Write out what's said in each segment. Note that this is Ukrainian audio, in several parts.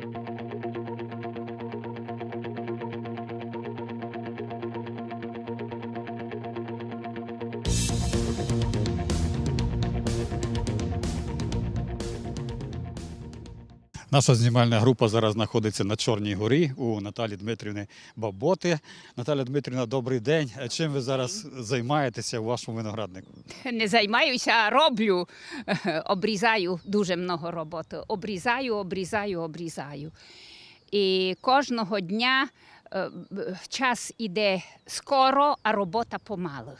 thank you Наша знімальна група зараз знаходиться на Чорній горі у Наталі Дмитрівни Баботи. Наталя Дмитрівна, добрий день. Чим ви зараз займаєтеся у вашому винограднику? Не займаюся, а роблю. Обрізаю дуже много роботи. Обрізаю, обрізаю, обрізаю. І кожного дня е, час іде скоро, а робота помалу.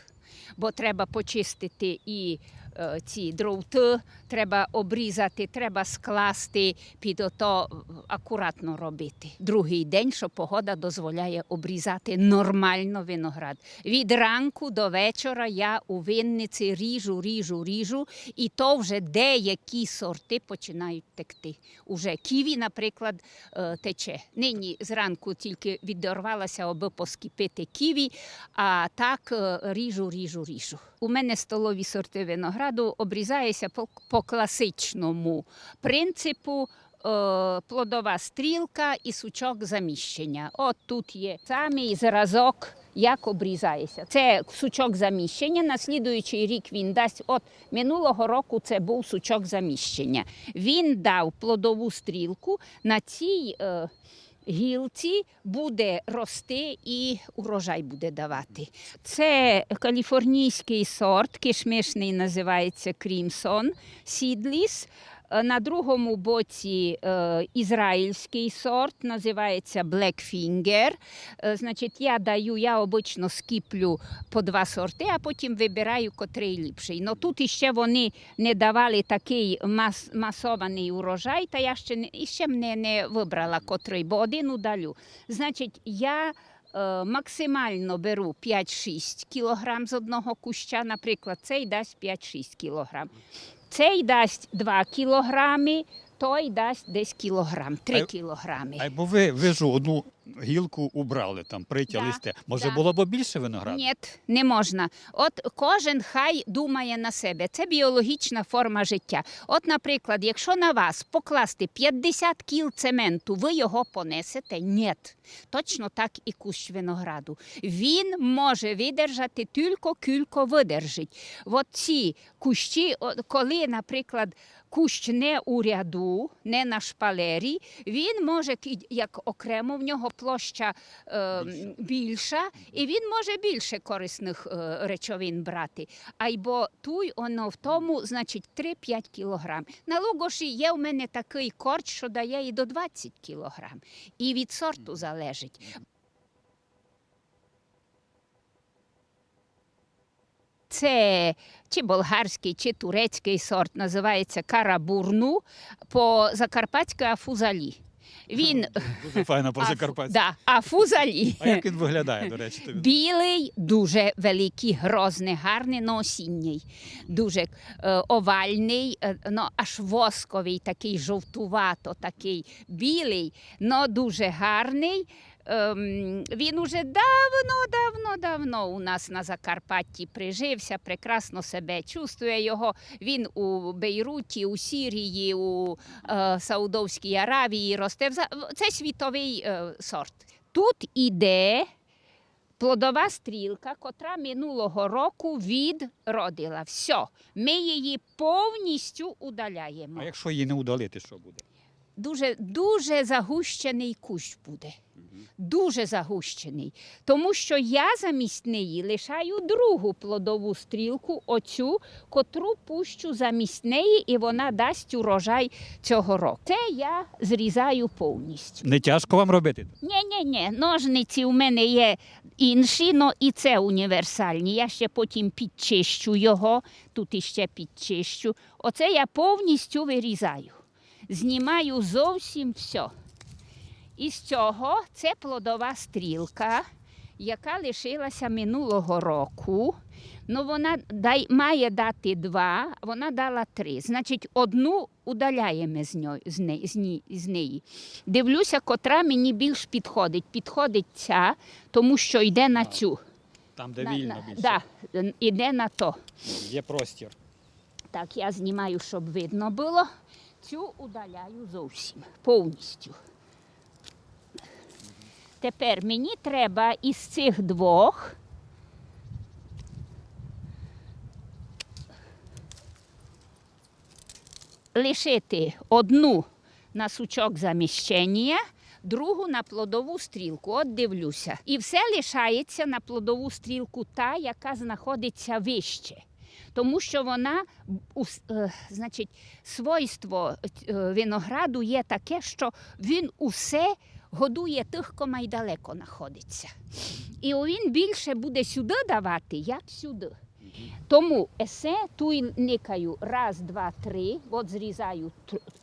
Бо треба почистити і ці дровти, треба обрізати, треба скласти, під ото акуратно робити. Другий день, що погода дозволяє обрізати нормально виноград. Від ранку до вечора я у винниці ріжу, ріжу, ріжу, і то вже деякі сорти починають текти. Уже ківі, наприклад, е, тече. Нині зранку тільки відірвалася, аби поскіпити ківі, а так е, ріжу, ріжу, ріжу. У мене столові сорти винограду обрізається по, по класичному принципу. е, Плодова стрілка і сучок заміщення. От тут є самий зразок, як обрізається. Це сучок заміщення. На слідуючий рік він дасть. От минулого року це був сучок заміщення. Він дав плодову стрілку на цій. Е, Гілці буде рости і урожай буде давати. Це каліфорнійський сорт, кишмишний називається Крімсон Сідліс. Е, На другому боці е, ізраїльський сорт називається Blackfinger. Е, значить, я даю, я обично скіплю по два сорти, а потім вибираю, котрий ліпший. Ну тут іще вони не давали такий мас, масований урожай, та я ще не, іще не, не вибрала котрий, бо один удалю. Значить, я е, максимально беру 5-6 кілограм з одного куща, наприклад, цей дасть 5-6 кілограм. Цей дасть 2 кілограми, той дасть десь кілограм, 3 А- кілограми. А бо ви, ви ж одну гілку убрали, там притягли Да, сте. Може да. було б більше винограду? Ні, не можна. От кожен хай думає на себе. Це біологічна форма життя. От, наприклад, якщо на вас покласти 50 кіл цементу, ви його понесете? Ні. Точно так і кущ винограду. Він може видержати тільки кілько видержить. От ці кущі, коли, наприклад, кущ не у ряду, не на шпалері, він може як окремо в нього площа е, Більша. і він може більше корисних е, речовин брати. А й бо туй воно в тому, значить, 3-5 кілограм. На Лугоші є в мене такий корч, що дає і до 20 кілограм. І від сорту залежить. Це чи болгарський, чи турецький сорт, називається карабурну по закарпатськи афузалі. Він Дуже файна по Закарпаття. Да, фузалі? А як він виглядає, до речі, тобі? Білий, дуже великий, грозний, гарний, но осінній. Дуже е, овальний, е, но аж восковий, такий жовтувато, такий білий, но дуже гарний. Ем, він уже давно, давно, давно у нас на Закарпатті прижився, прекрасно себе чувствує його. Він у Бейруті, у Сірії, у е, Саудовській Аравії росте. Це світовий е, сорт. Тут іде плодова стрілка, котра минулого року відродила. Все, ми її повністю удаляємо. А якщо її не удалити, що буде? Дуже, дуже загущений кущ буде. Дуже загущений. Тому що я замість неї лишаю другу плодову стрілку, оцю, котру пущу замість неї, і вона дасть урожай цього року. Це я зрізаю повністю. Не тяжко вам робити? Ні, ні, ні. Ножниці у мене є інші, але і це універсальні. Я ще потім підчищу його, тут іще підчищу. Оце я повністю вирізаю. Знімаю зовсім все. І з цього це плодова стрілка, яка лишилася минулого року. Ну, вона дай, має дати два, вона дала три. Значить, одну удаляємо з, ньо, з, не, з, ні, з неї. Дивлюся, котра мені більш підходить. Підходить ця, тому що йде на цю. Там, де На- вільно на- більше. Да, йде на то. Є простір. Так, я знімаю, щоб видно було. Цю удаляю зовсім повністю. Тепер мені треба із цих двох лишити одну на сучок заміщення, другу на плодову стрілку. От дивлюся. І все лишається на плодову стрілку та, яка знаходиться вище. Тому що вона, е, значить, свойство е, винограду є таке, що він усе годує тих, кому й далеко знаходиться. І він більше буде сюди давати, як сюди. Тому есе туй никаю раз, два, три, от зрізаю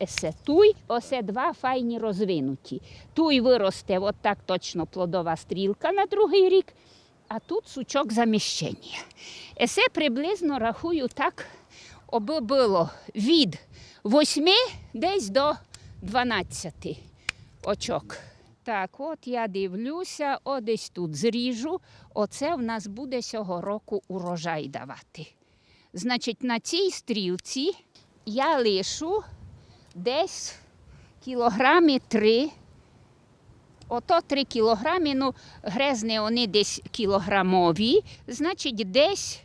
есе туй, осе два файні розвинуті. Туй виросте, от так точно плодова стрілка на другий рік, а тут сучок заміщення. Есе приблизно рахую так, аби було від 8 десь до 12 очок. Так, от я дивлюся, о, десь тут зріжу. Оце в нас буде цього року урожай давати. Значить, на цій стрілці я лишу десь кілограми три. Ото три кілограми, ну, грезни вони десь кілограмові, значить, десь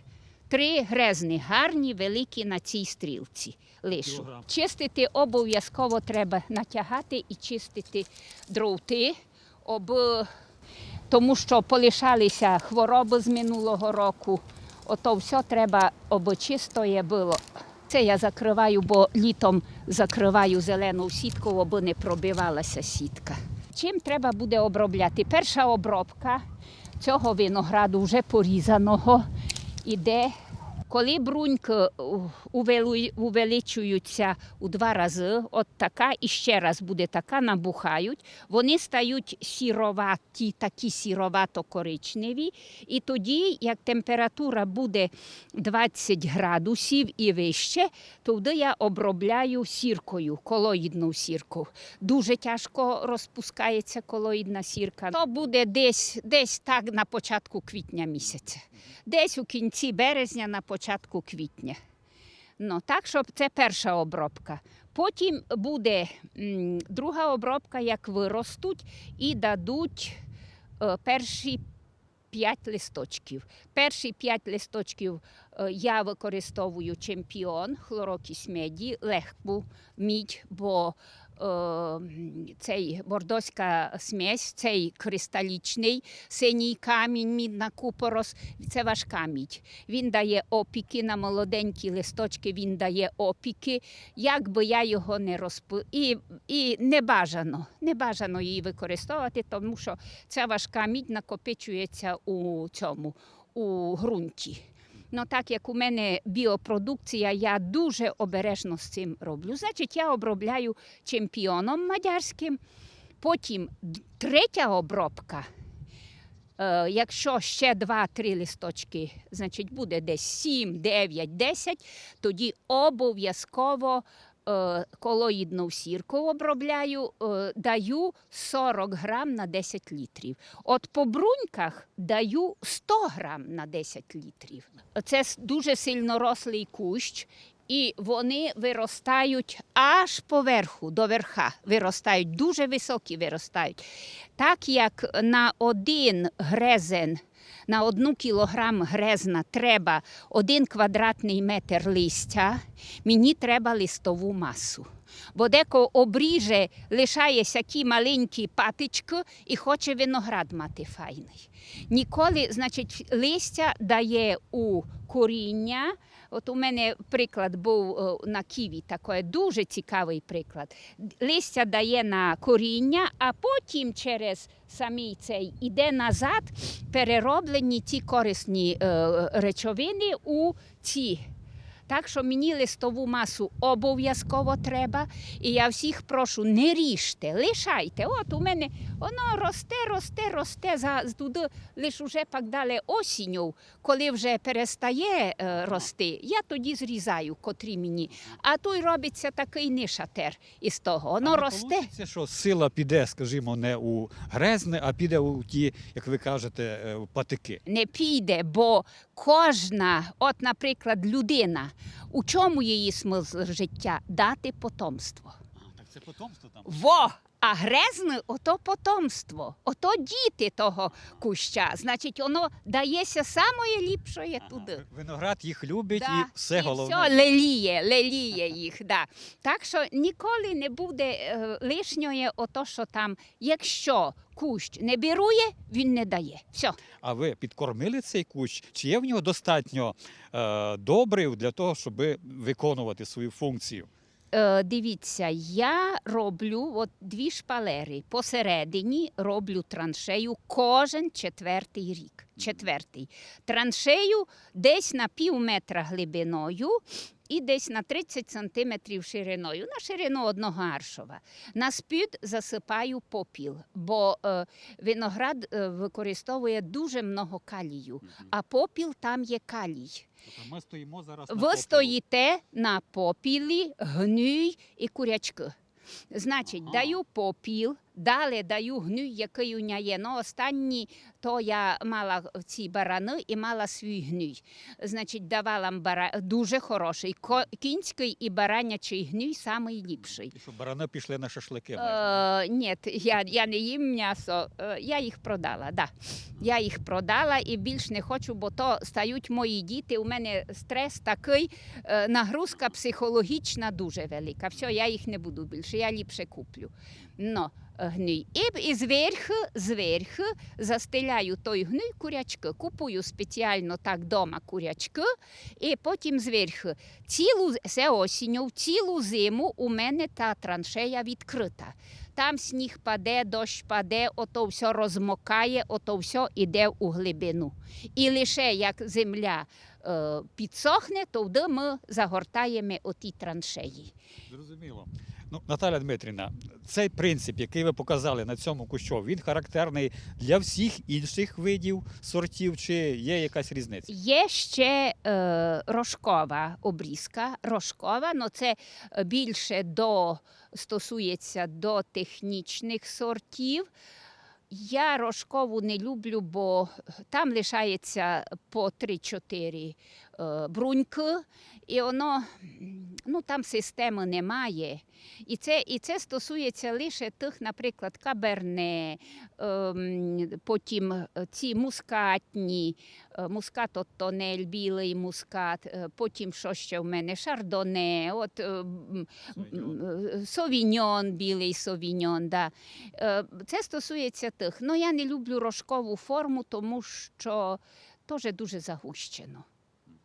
три грезни гарні, великі на цій стрілці лишу. Кілограм. Чистити обов'язково треба натягати і чистити дровти, об... тому що полишалися хвороби з минулого року. Ото все треба, аби чистоє було. Це я закриваю, бо літом закриваю зелену сітку, аби не пробивалася сітка. Чим треба буде обробляти? Перша обробка цього винограду вже порізаного іде. Коли бруньки у- увеличуються у два рази, от така і ще раз буде така, набухають, вони стають сіроваті, такі сіровато-коричневі. І тоді, як температура буде 20 градусів і вище, тоді я обробляю сіркою, колоїдну сірку. Дуже тяжко розпускається колоїдна сірка. То буде десь, десь так на початку квітня місяця, десь у кінці березня, на початку квітня. Ну, так, щоб це перша обробка. Потім буде друга обробка, як виростуть і дадуть е, перші п'ять листочків. Перші п'ять листочків е, я використовую чемпіон, хлорокіс меді, легку мідь, бо цей бордоська смесь, цей кристалічний синій камінь, мідна купорос, це важка мідь. Він дає опіки на молоденькі листочки, він дає опіки. Як би я його не розпу... І, і не бажано, не бажано її використовувати, тому що ця важка мідь накопичується у цьому, у ґрунті. Ну, так як у мене біопродукція, я дуже обережно з цим роблю. Значить, я обробляю чемпіоном мадярським. Потім третя обробка. Якщо ще 2-3 листочки, значить буде десь 7, 9, 10, тоді обов'язково колоїдну сірку обробляю, е, даю 40 грам на 10 літрів. От по бруньках даю 100 грам на 10 літрів. Це дуже сильно рослий кущ. І вони виростають аж поверху, до верха. Виростають, дуже високі виростають. Так як на один грезен, на одну кілограм грезна треба один квадратний метр листя, мені треба листову масу. Бо деко обріже, лишає сякі маленькі патички і хоче виноград мати файний. Ніколи, значить, листя дає у коріння. От у мене приклад був е, на ківі, такий дуже цікавий приклад. Листя дає на коріння, а потім через самий цей іде назад перероблені ті корисні е, речовини у ці. Так що мені листову масу обов'язково треба. І я всіх прошу, не ріжте, лишайте. От у мене воно росте, росте, росте за туди, лише вже пак далі осінню, коли вже перестає е, рости, я тоді зрізаю, котрі мені. А той робиться такий нишатер із того. Воно росте. Це що сила піде, скажімо, не у грезне, а піде у ті, як ви кажете, е, патики. не піде, бо кожна, от, наприклад, людина, у чому її смисл життя? Дати потомство. Так це потомство там. Во! А грезне ото потомство, ото діти того куща. Значить, воно дається самое ліпшое туди. Виноград їх любить Да, і все головне. все леліє, леліє їх. Да. Так що ніколи не буде е, лишньої ото, що там, якщо кущ не бірує, він не дає. Все. А ви підкормили цей кущ? Чи є в нього достатньо е, добрив для того, щоб виконувати свою функцію? Е, дивіться, я роблю от дві шпалери. Посередині роблю траншею кожен четвертий рік. Четвертий. Траншею десь на пів метра глибиною і десь на 30 сантиметрів шириною, на ширину одного аршова. На спід засипаю попіл, бо е, виноград е, використовує дуже много калію, а попіл там є калій. Тобто ми стоїмо зараз Ви стоїте на попілі, гнюй і курячки. Значить, Ага. даю попіл, далі даю гнюй, який у нього є. Ну, останні, то я мала ці барани і мала свій гнюй. Значить, давала бара... дуже хороший. Кінський і баранячий гнюй самий ліпший. Щоб барани пішли на шашлики. Е, ні, я, я не їм м'ясо, е, я їх продала. Да. Я їх продала і більш не хочу, бо то стають мої діти. У мене стрес такий, е, нагрузка психологічна дуже велика. Все, я їх не буду більше, я ліпше куплю. Но, гній. І, зверху, зверху застеляю той гній курячки. Купую спеціально так дома курячки, і потім зверху цілу це осінню, цілу зиму у мене та траншея відкрита. Там сніг паде, дощ паде, ото все розмокає, ото все йде у глибину. І лише як земля е, підсохне, тоді ми загортаємо оті траншеї. Зрозуміло. Ну, Наталя Дмитрівна, цей принцип, який ви показали на цьому кущу, він характерний для всіх інших видів сортів, чи є якась різниця? Є ще е, рожкова обрізка. Рожкова, ну це е, більше до, стосується до технічних сортів. Я рожкову не люблю, бо там лишається по 3-4 е, бруньки, і воно ну, там системи немає. І це, і це стосується лише тих, наприклад, каберне, ем, потім е, ці мускатні, е, мускат от тонель, білий мускат, е, потім що ще в мене, шардоне, от, е, е, совіньон, білий совіньон. Да. Е, Це стосується тих. Ну, я не люблю рожкову форму, тому що теж дуже загущено.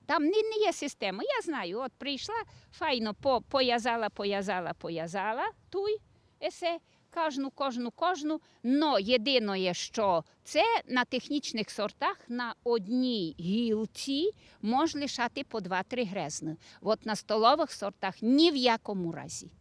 Там не, не є система. Я знаю, от прийшла, файно по, поязала, поязала, поязала туй, есе, кожну, кожну, кожну. Но єдине, що це на технічних сортах на одній гілці може лишати по 2-3 грезни. От на столових сортах ні в якому разі.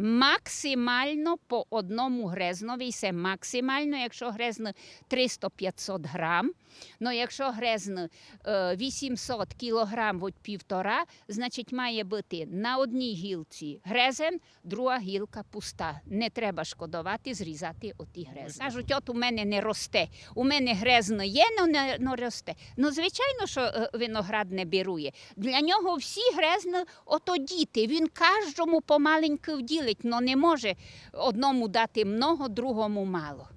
Максимально по одному грезнові, це максимально, якщо грезно 300-500 грам. Ну, якщо грезно е, 800 кілограм от півтора, значить має бути на одній гілці грезен, друга гілка пуста. Не треба шкодувати, зрізати оті грезни. Кажуть, от у мене не росте. У мене грезно є, але не, не росте. Ну, звичайно, що е, виноград не бірує. Для нього всі грезно ото діти. Він кожному помаленьку вділить, але не може одному дати много, другому мало.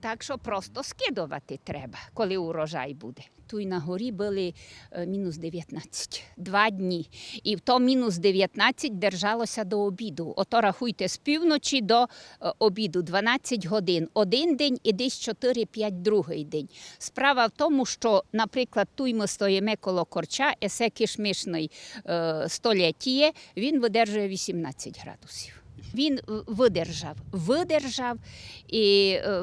Так що просто скидувати треба, коли урожай буде. Тут на горі були е, мінус 19, два дні. І то мінус 19 держалося до обіду. Ото рахуйте з півночі до е, обіду 12 годин. Один день і десь 4-5 другий день. Справа в тому, що, наприклад, тут ми стоїмо коло корча, есе кишмишний е, століття, він видержує 18 градусів. Він видержав, видержав і е,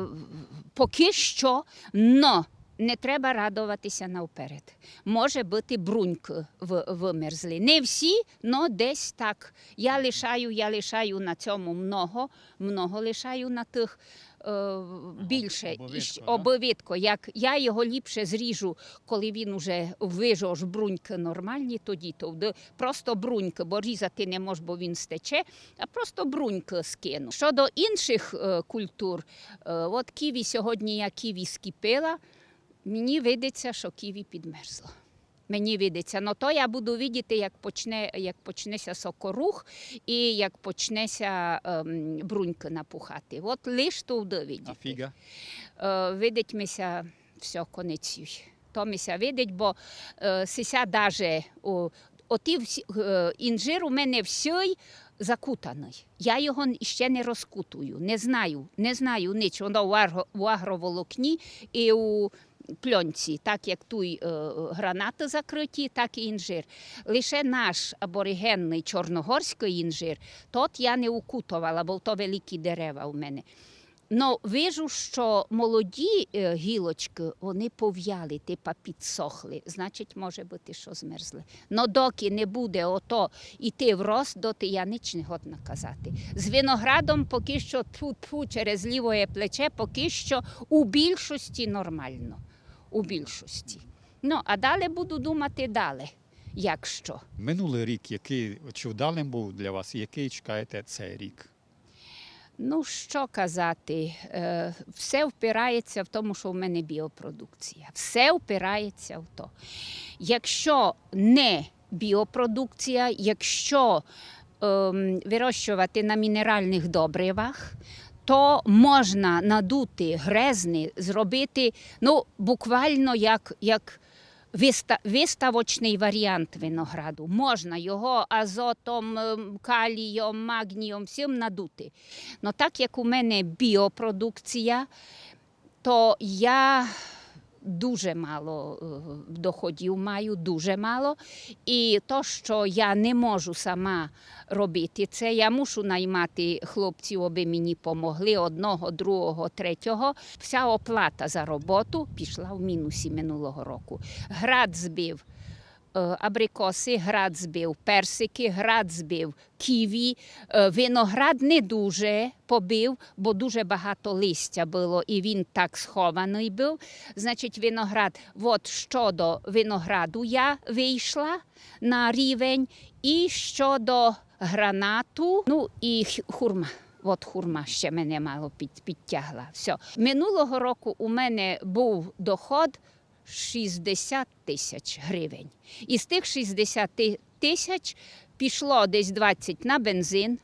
поки що, но не треба радуватися навперед. Може бути бруньк в, вимерзли. Не всі, але десь так. Я лишаю, я лишаю на цьому много, много лишаю на тих. Е, Більше щ- да? Як я його ліпше зріжу, коли він уже вижу ж бруньки нормальні, тоді то просто бруньки, бо різати не можу, бо він стече, а просто бруньки скину. Щодо інших е, культур, е, от ківі сьогодні я ківі скипила, мені видиться, що ківі підмерзло. Мені видиться. Но то я буду видіти, як почне, як почнеся сокорух і як почнеся ем, бруньки напухати. От лиш туди видіти. А фіга? Е, видить мися все конець. То мися видить, бо е, сися даже о, оті всі, е, інжир у мене всій закутаний. Я його ще не розкутую, не знаю, не знаю ніч. Воно у агроволокні і у пльонці, так як той е, гранати закриті, так і інжир. Лише наш аборигенний чорногорський інжир, тот я не укутувала, бо то великі дерева у мене. Ну, вижу, що молоді е, гілочки вони пов'яли, типа підсохли. Значить, може бути, що змерзли. Но доки не буде ото йти в рост, доти я ніч не годна казати. З виноградом поки що тьфу-тьфу, через ліве плече, поки що у більшості нормально. У більшості. Ну, а далі буду думати далі, як що. Минулий рік, який чи вдалим був для вас, який чекаєте цей рік? Ну, що казати, Е, все впирається в тому, що в мене біопродукція. Все впирається в то. Якщо не біопродукція, якщо ем, вирощувати на мінеральних добривах, то можна надути грезни, зробити ну, буквально як, як виставочний варіант винограду. Можна його азотом, ем, калієм, магнієм, всім надути. Ну так як у мене біопродукція, то я дуже мало е, доходів маю, дуже мало. І то, що я не можу сама робити, це я мушу наймати хлопців, аби мені помогли одного, другого, третього. Вся оплата за роботу пішла в мінусі минулого року. Град збив. Е, Абрикоси, град збив, персики, град збив, ківі, Е, Виноград не дуже побив, бо дуже багато листя було, і він так схований був. Значить, виноград, от щодо винограду я вийшла на рівень, і щодо гранату, ну і хурма. От хурма ще мене мало під, підтягла. Все. Минулого року у мене був доход 60 тисяч гривень. Із тих 60 тисяч пішло десь 20 на бензин,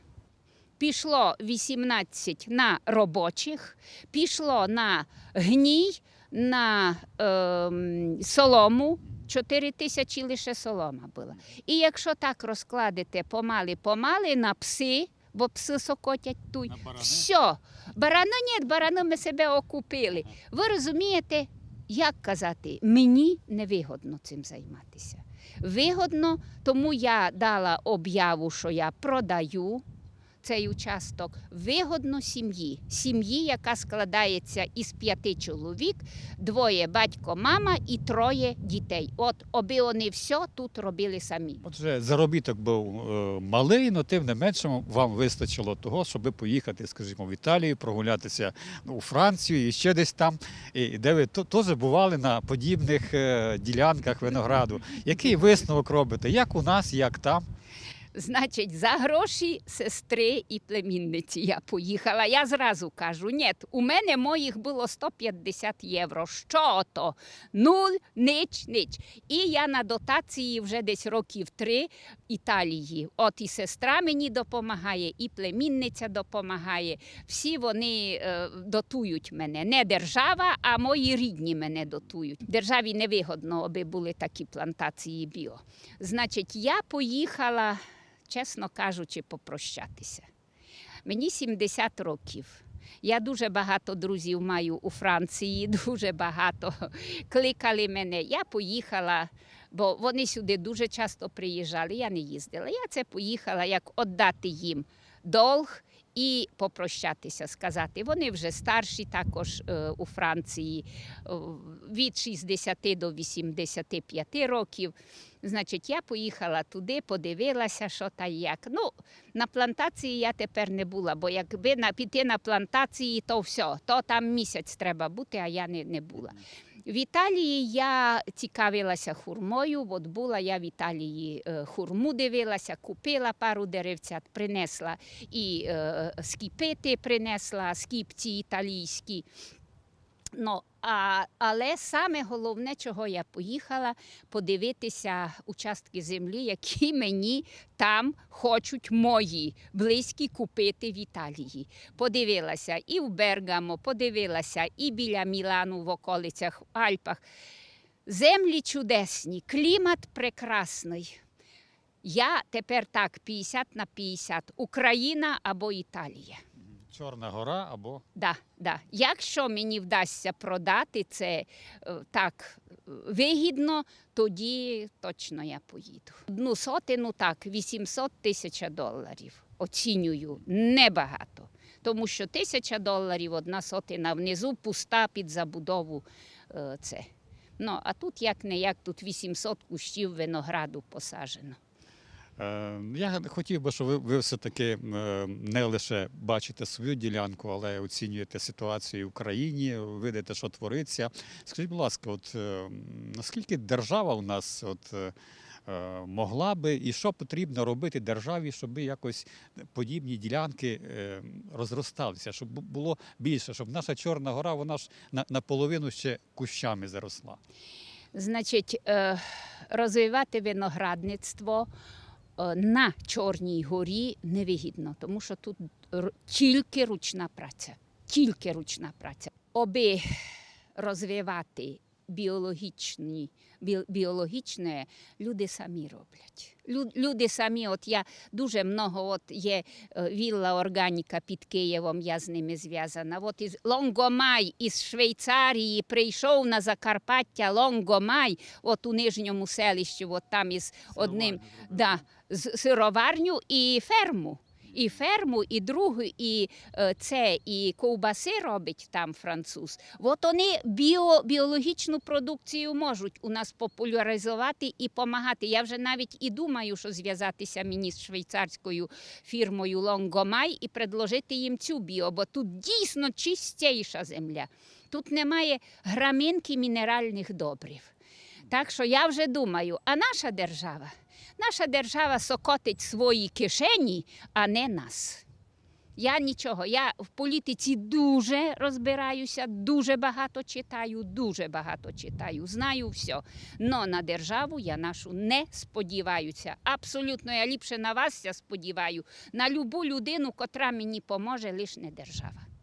пішло 18 на робочих, пішло на гній, на ем, солому. 4 тисячі лише солома була. І якщо так розкладете помали-помали на пси, бо пси сокотять барани? все. Барана ні, барани ми себе окупили. Ви розумієте, як казати, мені невигодно цим займатися. Вигодно, тому я дала об'яву, що я продаю цей участок. Вигодно сім'ї. Сім'ї, яка складається із п'яти чоловік, двоє батько, мама і троє дітей. От, аби вони все тут робили самі. Отже, заробіток був е, малий, але тим не менше вам вистачило того, щоб поїхати, скажімо, в Італію, прогулятися ну, у Францію і ще десь там, де ви теж бували на подібних е, ділянках винограду. Який висновок робите? Як у нас, як там? Значить, за гроші сестри і племінниці я поїхала. Я зразу кажу, ні, у мене моїх було 150 євро. Що то? Нуль, ніч, ніч. І я на дотації вже десь років три Італії. От і сестра мені допомагає, і племінниця допомагає. Всі вони е, дотують мене. Не держава, а мої рідні мене дотують. Державі невигодно, аби були такі плантації біо. Значить, я поїхала чесно кажучи, попрощатися. Мені 70 років. Я дуже багато друзів маю у Франції, дуже багато кликали мене. Я поїхала, бо вони сюди дуже часто приїжджали. Я не їздила. Я це поїхала, як віддати їм долг і попрощатися, сказати. Вони вже старші також е, у Франції е, від 60 до 85 років. Значить, я поїхала туди, подивилася, що та як. Ну, на плантації я тепер не була, бо якби на, піти на плантації, то все, то там місяць треба бути, а я не, не була. В Італії я цікавилася хурмою, от була я в Італії е, хурму дивилася, купила пару деревцят, принесла і е, скіпити принесла, скіпці італійські. Ну, А, але саме головне, чого я поїхала, подивитися участки землі, які мені там хочуть мої близькі купити в Італії. Подивилася і в Бергамо, подивилася і біля Мілану в околицях в Альпах. Землі чудесні, клімат прекрасний. Я тепер так 50 на 50. Україна або Італія. Чорна гора або Да, да. Якщо мені вдасться продати це е, так вигідно, тоді точно я поїду. Одну сотину так, 800 тисяч доларів. Оцінюю небагато. Тому що тисяча доларів, одна сотина внизу, пуста під забудову. е, Це. Ну, а тут як не як, тут 800 кущів винограду посаджено. Е, Я хотів би, щоб ви, ви все-таки е, не лише бачите свою ділянку, але оцінюєте ситуацію в країні, видите, що твориться. Скажіть, будь ласка, от е, наскільки держава у нас от, могла би і що потрібно робити державі, щоб якось подібні ділянки розросталися, щоб було більше, щоб наша Чорна гора, вона ж на- наполовину ще кущами заросла. Значить, розвивати виноградництво на Чорній горі невигідно, тому що тут тільки ручна праця. Тільки ручна праця. Аби розвивати біологічні, бі- біологічне, люди самі роблять. Лю- Люди самі, от я дуже много, от є е, вілла органіка під Києвом, я з ними зв'язана. От із Лонгомай із Швейцарії прийшов на Закарпаття Лонгомай, от у нижньому селищі, от там із одним да, з- сироварню і ферму. І ферму, і другу, і е, це, і ковбаси робить там француз. От вони біо, біологічну продукцію можуть у нас популяризувати і допомагати. Я вже навіть і думаю, що зв'язатися мені з швейцарською фірмою Лонгомай і предложити їм цю біо, бо тут дійсно чистіша земля. Тут немає граминки мінеральних добрив. Так що я вже думаю, а наша держава, наша держава сокотить свої кишені, а не нас. Я нічого, я в політиці дуже розбираюся, дуже багато читаю, дуже багато читаю, знаю все. Но на державу я нашу не сподіваюся. Абсолютно, я ліпше на вас ся сподіваю, на любу людину, котра мені поможе, лиш не держава.